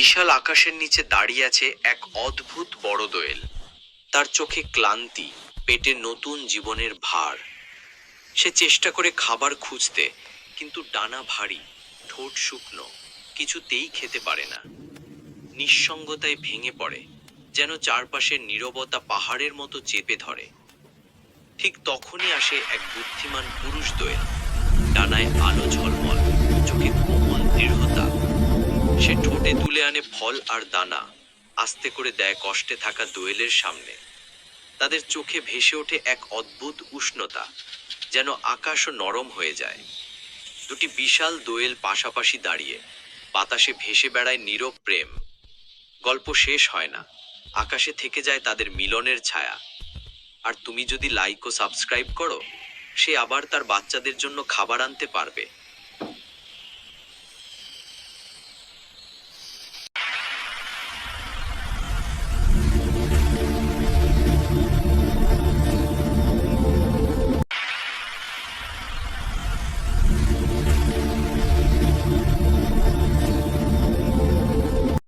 বিশাল আকাশের নিচে দাঁড়িয়ে আছে এক অদ্ভুত বড় দোয়েল। তার চোখে ক্লান্তি, পেটে নতুন জীবনের ভার। সে চেষ্টা করে খাবার খুঁজতে, কিন্তু ডানা ভারী, ঠোঁট শুকনো, কিছুতেই খেতে পারে না। নিঃসঙ্গতায় ভেঙে পড়ে, যেন চারপাশের নীরবতা পাহাড়ের মতো চেপে ধরে। ঠিক তখনই আসে এক বুদ্ধিমান পুরুষ দোয়েল। ডানায় আলো ঝলমল, চোখে কোমল দৃঢ়তা। সে ঠোঁটে তুলে আনে ফল আর দানা। আস্তে করে দেয় কষ্টে থাকা দোয়েলের সামনে। তাদের চোখে ভেসে ওঠে এক অদ্ভুত উষ্ণতা, যেন আকাশও নরম হয়ে যায়। দুটি বিশাল দোয়েল পাশাপাশি দাঁড়িয়ে, বাতাসে ভেসে বেড়ায় নীরব প্রেম। গল্প শেষ হয় না, আকাশে থেকে যায় তাদের মিলনের ছায়া। আর তুমি যদি লাইক ও সাবস্ক্রাইব করো, সে আবার তার বাচ্চাদের জন্য খাবার আনতে পারবে।